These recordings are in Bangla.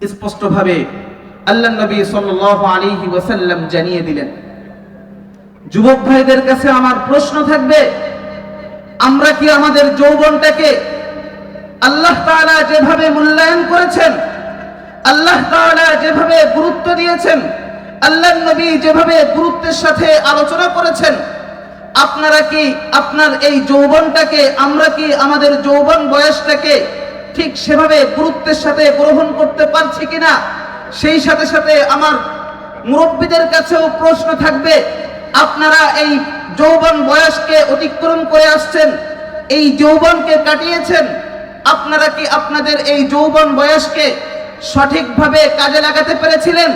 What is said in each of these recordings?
স্পষ্টভাবে আল্লাহ নবী সাল্লাল্লাহু আলাইহি ওয়াসাল্লাম জানিয়ে দিলেন, যুবক ভাইদের কাছে আমার প্রশ্ন থাকবে, আমরা কি আমাদের যৌবনটাকে আল্লাহ তাআলা যেভাবে মূল্যায়ন করেছেন, আল্লাহ তাআলা যেভাবে গুরুত্ব দিয়েছেন, আল্লাহ নবী যেভাবে গুরুত্বের সাথে আলোচনা করেছেন, আপনারা কি আপনার এই যৌবনটাকে, আমরা কি আমাদের যৌবন বয়সটাকে ঠিক সেভাবে গুরুত্বের সাথে গ্রহণ করতে পারছি কিনা, সেই সাথে সাথে আমার মুরব্বীদের কাছেও প্রশ্ন থাকবে, আপনারা এই যৌবন বয়সকে অতিক্রম করে আসছেন, এই যৌবনকে কাটিয়েছেন, আপনারা কি আপনাদের এই যৌবন বয়সকে সঠিকভাবে কাজে লাগাতে পেরেছিলেন?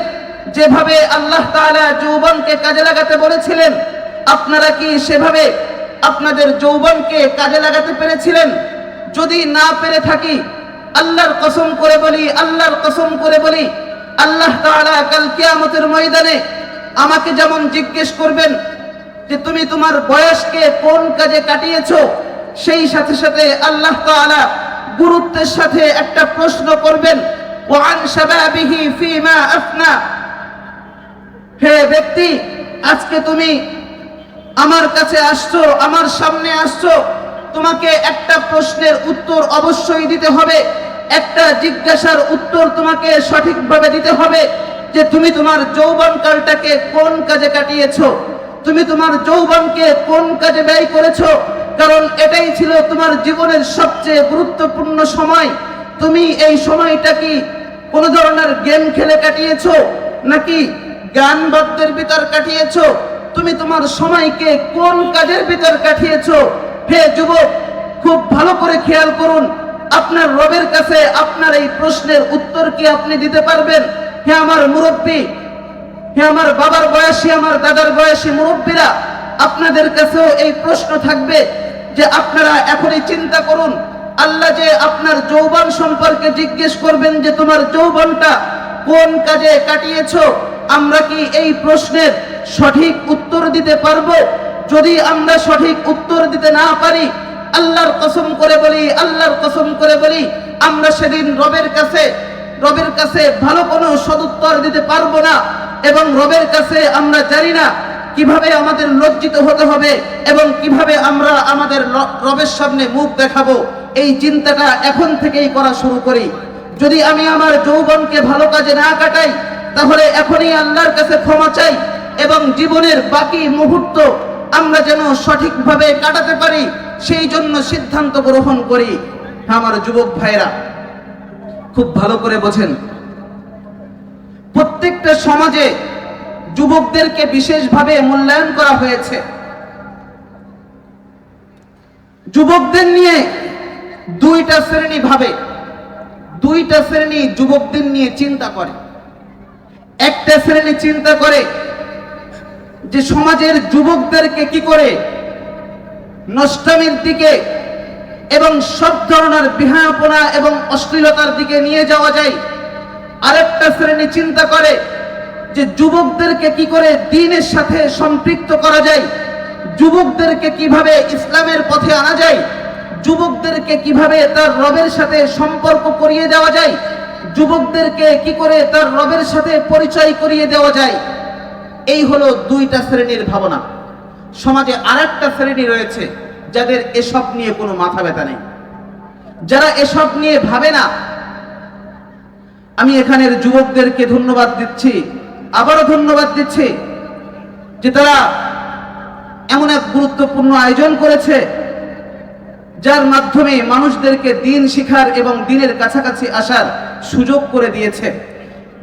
যেভাবে আল্লাহ তাআলা যৌবনকে কাজে লাগাতে বলেছিলেন, আপনারা কি সেভাবে আপনাদের যৌবনকে কাজে লাগাতে পেরেছিলেন? যদি না পেরে থাকি, আল্লাহর কসম করে বলি, আল্লাহর কসম করে বলি, আল্লাহ তাআলা কাল কিয়ামতের ময়দানে আমাকে যেমন জিজ্ঞেস করবেন যে তুমি তোমার বয়সকে কোন কাজে কাটিয়েছো, সেই সাথে সাথে আল্লাহ তাআলা গুরুত্বের সাথে একটা প্রশ্ন করবেন, ওয়ান ফিমা হে ব্যক্তি, আজকে তুমি আমার কাছে আসছো, আমার সামনে আসছো তোমাকে একটা প্রশ্নের উত্তর অবশ্যই দিতে হবে। একটা জিজ্ঞাসার উত্তর তোমাকে সঠিকভাবে দিতে হবে যে তুমি তোমার যৌবনকালটাকে কোন কাজে কাটিয়েছো? তুমি তোমার যৌবনকে কোন কাজে ব্যয় করেছ? কারণ এটাই ছিল তোমার জীবনের সবচেয়ে গুরুত্বপূর্ণ সময়। তুমি এই সময়টা কি কোন ধরনের গেম খেলে কাটিয়েছো? নাকি গান বাদ্যের ভিতর কাটিয়েছো? তুমি তোমার সময়কে কোন কাজের ভিতর কাটিয়েছো? হে যুবক, খুব ভালো করে খেয়াল করুন। আপনার রবের কাছে আপনার এই প্রশ্নের উত্তর কি আপনি দিতে পারবেন? হে আমার মুরব্বী, হে আমার বাবার বয়সী, আমার দাদার বয়সী মুরব্বীরা, আপনাদের কাছেও এই প্রশ্ন থাকবে যে আপনারা এখনই চিন্তা করুন। আল্লাহ যে আপনার যৌবন সম্পর্কে জিজ্ঞেস করবেন যে তোমার যৌবনটা কোন কাজে কাটিয়েছো, আমরা কি এই প্রশ্নের সঠিক উত্তর দিতে পারব? যদি আমরা সঠিক উত্তর দিতে না পারি, আল্লাহর কসম করে বলি, আল্লাহর কসম করে বলি, আমরা সেদিন রবের কাছে রবের কাছে ভালো কোনো সদুত্তর দিতে পারব না এবং রবের কাছে আমরা জানি না কীভাবে আমাদের লজ্জিত হতে হবে এবং কীভাবে আমরা আমাদের রবের সামনে মুখ দেখাবো। এই চিন্তাটা এখন থেকেই করা শুরু করি। যদি আমি আমার যৌবনকে ভালো কাজে না কাটাই, তাহলে এখনই আল্লাহর কাছে ক্ষমা চাই এবং জীবনের বাকি মুহূর্ত আমরা যেন সঠিকভাবে কাটাতে পারি, সেই জন্য সিদ্ধান্ত গ্রহণ করি। আমার যুবক ভাইরা খুব ভালো করে বোঝেন। প্রত্যেকটা সমাজে যুবকদেরকে বিশেষভাবে মূল্যায়ন করা হয়েছে। যুবকদের নিয়ে দুইটা শ্রেণি ভাবে, দুইটা শ্রেণি যুবকদের নিয়ে চিন্তা করে। একটা শ্রেণি চিন্তা করে যে সমাজের যুবকদেরকে কি করে নষ্টমীর দিকে এবং সব ধরনের বিহাপনা এবং অশ্লীলতার দিকে নিয়ে যাওয়া যায়, আরেকটা শ্রেণি চিন্তা করে যে যুবকদেরকে কি করে দিনের সাথে সম্পৃক্ত করা যায়, যুবকদেরকে কীভাবে ইসলামের পথে আনা যায়, যুবকদেরকে কীভাবে তার রবের সাথে সম্পর্ক করিয়ে দেওয়া যায়, যুবকদেরকে কি করে তার রবের সাথে পরিচয় করিয়ে দেওয়া যায়। এই হলো দুইটা শ্রেণির ভাবনা। সমাজে আরেকটা শ্রেণি রয়েছে যাদের এসব নিয়ে কোনো মাথা ব্যথা নেই। যারা এসব নিয়ে ভাবে না, আমি এখানের যুবকদেরকে ধন্যবাদ দিচ্ছি, আবারও ধন্যবাদ দিচ্ছি যে তারা এমন এক গুরুত্বপূর্ণ আয়োজন করেছে, যার মাধ্যমে মানুষদেরকে দিন শিখার এবং দিনের কাছাকাছি আসার সুযোগ করে দিয়েছে।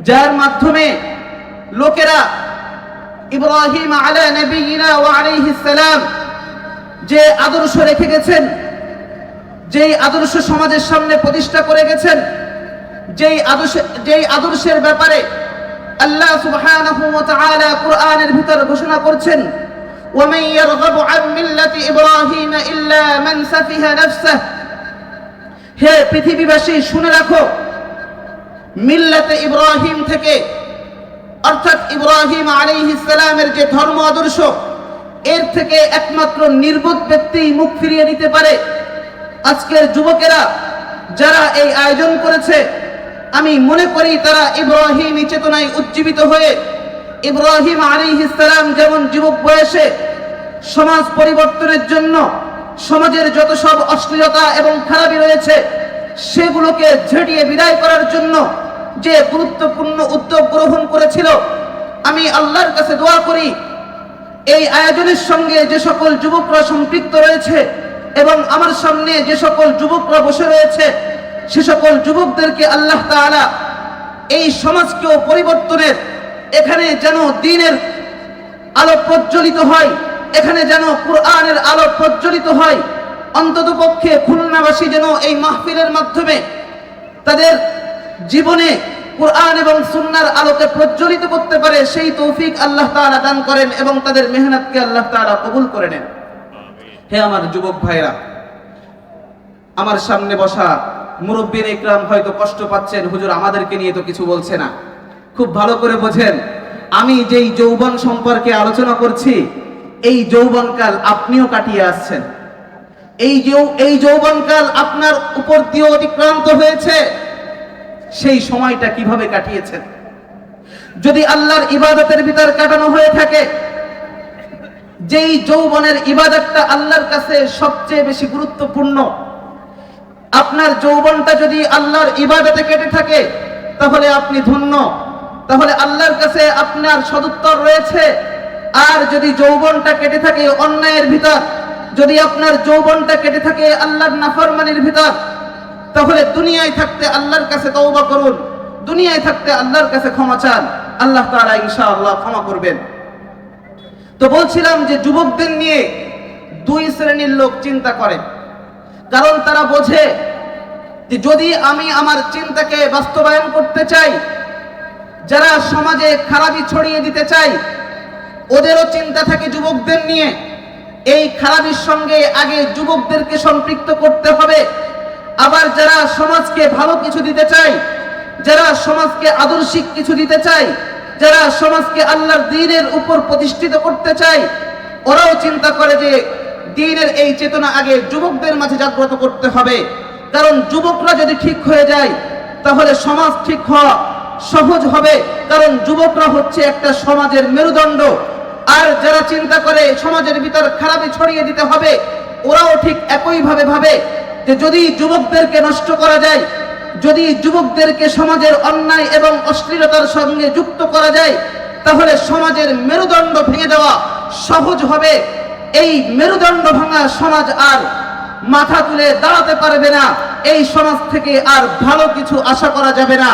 যার মাধ্যমে লোকেরা ইব্রাহিম আলা নবীনা ওয়া আলাইহিস সালাম যে আদর্শ রেখে গেছেন যেই আদর্শ সমাজের সামনে প্রতিষ্ঠা করে গেছেন যেই আদর্শ যেই আদর্শের ব্যাপারে আল্লাহ সুবহানাহু ওয়া তাআলা কোরআনের ভিতর ঘোষণা করছেন ومن يرغب عن ملة إبراهيم إلا من سفه نفسه হে পৃথিবীবাসী শুনে রাখো মিল্লাতে ইব্রাহিম থেকে অর্থাৎ ইব্রাহিম আলাইহিস সালামের যে ধর্ম আদর্শ, এর থেকে একমাত্র নির্বোধ ব্যক্তি মুখ ফিরিয়ে নিতে পারে। আজকের যুবকেরা যারা এই আয়োজন করেছে, আমি মনে করি তারা ইব্রাহিমী চেতনায় উজ্জীবিত হয়ে, ইব্রাহিম আলী ইসলাম যেমন যুবক বয়সে সমাজ পরিবর্তনের জন্য সমাজের যত সব অশ্লীলতা এবং খারাপি রয়েছে, সেগুলোকে ঝেঁটিয়ে বিদায় করার জন্য যে গুরুত্বপূর্ণ উদ্যোগ গ্রহণ করেছিল, আমি আল্লাহর কাছে দোয়া করি, এই আয়োজনের সঙ্গে যে সকল যুবকরা সম্পৃক্ত রয়েছে এবং আমার সামনে যে সকল যুবকরা বসে রয়েছে, সে সকল যুবকদেরকে আল্লাহ তাআলা এই সমাজকেও পরিবর্তনের, এখানে যেন দিনের আলো প্রজ্বলিত হয়, এখানে যেন কোরআনের আলো প্রজ্বলিত হয় অন্তত পক্ষে খুলনাবাসী যেন এই মাহফিলের মাধ্যমে তাদের জীবনে কোরআন এবং সুন্নার আলোকে প্রজ্বলিত করতে পারে সেই তৌফিক আল্লাহ তাআলা দান করেন এবং তাদের মেহনতকে আল্লাহ তাআলা কবুল করে নেন। হে আমার যুবক ভাইরা আমার সামনে বসা মুরব্বীর ইকরাম হয়তো কষ্ট পাচ্ছেন হুজুর আমাদেরকে নিয়ে তো কিছু বলছে না। খুব ভালো করে বোঝেন আমি যেই যৌবন সম্পর্কে আলোচনা করছি এই যৌবনকাল আপনিও কাটিয়ে আসছেন। এই এই যৌবনকাল আপনার উপর দিয়ে অতিক্রান্ত হয়েছে। সেই সময়টা কীভাবে কাটিয়েছেন? যদি আল্লাহর ইবাদতের ভিতর কাটানো হয়ে থাকে, যেই যৌবনের ইবাদতটা আল্লাহর কাছে সবচেয়ে বেশি গুরুত্বপূর্ণ, আপনার যৌবনটা যদি আল্লাহর ইবাদতে কেটে থাকে, তাহলে আপনি ধন্য। তাহলে আল্লাহর কাছে আপনার সদুত্তর রয়েছে। আর যদি যৌবনটা কেটে থাকে অন্যায়ের ভিতর, যদি আপনার যৌবনটা কেটে থাকে আল্লাহর নাফরমানির ভিতর তাহলে দুনিয়ায় থাকতে আল্লাহর কাছে তওবা করুন। দুনিয়ায় থাকতে আল্লাহর কাছে ক্ষমা চান। আল্লাহ তাআলা ইনশাআল্লাহ ক্ষমা করবেন। তো বলছিলাম যে যুবকদের নিয়ে দুই শ্রেণির লোক চিন্তা করে। কারণ তারা বোঝে যে যদি আমি আমার চিন্তাকে বাস্তবায়ন করতে চাই, যারা সমাজে খারাপি ছড়িয়ে দিতে চাই, ওদেরও চিন্তা থাকে যুবকদের নিয়ে। এই খারাপির সঙ্গে আগে যুবকদেরকে সম্পৃক্ত করতে হবে। আবার যারা সমাজকে ভালো কিছু দিতে চায়, যারা সমাজকে আদর্শিক কিছু দিতে চায়, যারা সমাজকে আল্লাহর দিনের উপর প্রতিষ্ঠিত করতে চায়, ওরাও চিন্তা করে যে দিনের এই চেতনা আগে যুবকদের মাঝে জাগ্রত করতে হবে। কারণ যুবকরা যদি ঠিক হয়ে যায়, তাহলে সমাজ ঠিক হওয়া সহজ হবে। কারণ যুবকরা হচ্ছে একটা সমাজের মেরুদণ্ড। আর যারা চিন্তা করে সমাজের ভিতর খারাপি ছড়িয়ে দিতে হবে, ওরাও ঠিক একইভাবে ভাবে। যে যদি যুবকদেরকে নষ্ট করা যায়, যদি যুবকদেরকে সমাজের অন্যায় এবং অশ্লীলতার সঙ্গে যুক্ত করা যায়, তাহলে সমাজের মেরুদণ্ড ভেঙে দেওয়া সহজ হবে। এই মেরুদণ্ড ভাঙা সমাজ আর মাথা তুলে দাঁড়াতে পারবে না। এই সমাজ থেকে আর ভালো কিছু আশা করা যাবে না।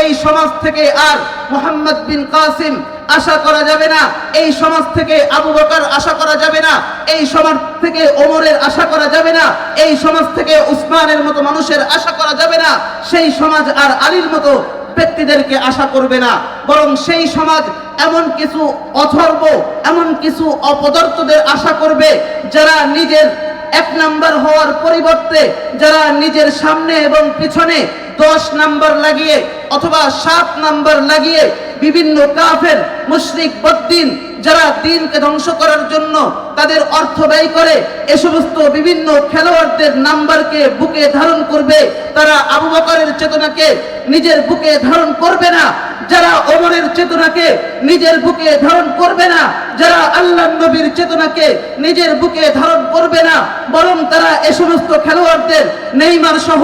এই সমাজ থেকে আর মোহাম্মদ বিন কাসিম আশা করা যাবে না। এই সমাজ থেকে আবু বকর আশা করা যাবে না। এই সমাজ থেকে ওমরের আশা করা যাবে না। এই সমাজ থেকে উসমানের মতো মানুষের আশা করা যাবে না। সেই সমাজ আর আলীর মতো ব্যক্তিদেরকে আশা করবে না। বরং সেই সমাজ এমন কিছু অথর্ব, এমন কিছু অপদার্থদের আশা করবে, যারা নিজের এক নাম্বার হওয়ার পরিবর্তে, যারা নিজের সামনে এবং পিছনে দশ নাম্বার লাগিয়ে অথবা সাত নাম্বার লাগিয়ে বিভিন্ন কাফের, মুশরিক, বদ্দিন যারা দিনকে ধ্বংস করার জন্য তাদের অর্থ ব্যয় করে, এ সমস্ত বিভিন্ন খেলোয়াড়দের নাম্বারকে বুকে ধারণ করবে। তারা আবু বকরের চেতনাকে নিজের বুকে ধারণ করবে না, যারা ওমরের চেতনাকে নিজের বুকে ধারণ করবে না, যারা আল্লাহ নবীর চেতনাকে নিজের বুকে ধারণ করবে না, বরং তারা এ সমস্ত খেলোয়াড়দের, নেইমার সহ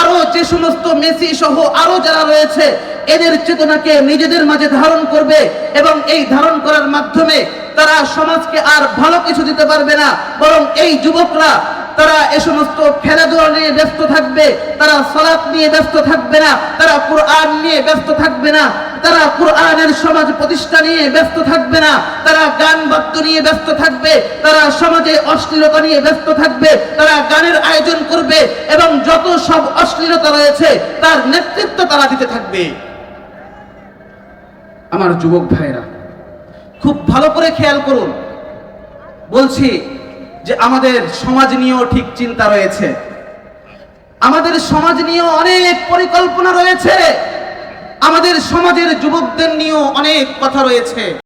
আরও যে সমস্ত মেসি সহ আরও যারা রয়েছে এদের চেতনাকে নিজেদের মাঝে ধারণ করবে এবং এই ধারণ করার মাধ্যমে তারা সমাজকে আর ভালো কিছু দিতে পারবে না। বরং এই যুবকরা, তারা এ সমস্ত খেলাধুলা নিয়ে ব্যস্ত থাকবে, তারা সালাত নিয়ে ব্যস্ত থাকবে না, তারা কোরআন নিয়ে ব্যস্ত থাকবে না, তারা কোরআনের সমাজ প্রতিষ্ঠা নিয়ে ব্যস্ত থাকবে না, তারা গান বাদ্য নিয়ে ব্যস্ত থাকবে, তারা সমাজে অশ্লীলতা নিয়ে ব্যস্ত থাকবে, তারা গানের আয়োজন করবে এবং যত সব অশ্লীলতা রয়েছে, তার নেতৃত্ব তারা দিতে থাকবে। আমার যুবক ভাইরা খুব ভালো করে খেয়াল করুন। বলছি যে আমাদের সমাজ নিয়েও ঠিক চিন্তা রয়েছে। আমাদের সমাজ নিয়েও অনেক পরিকল্পনা রয়েছে। আমাদের সমাজের যুবকদের নিয়েও অনেক কথা রয়েছে।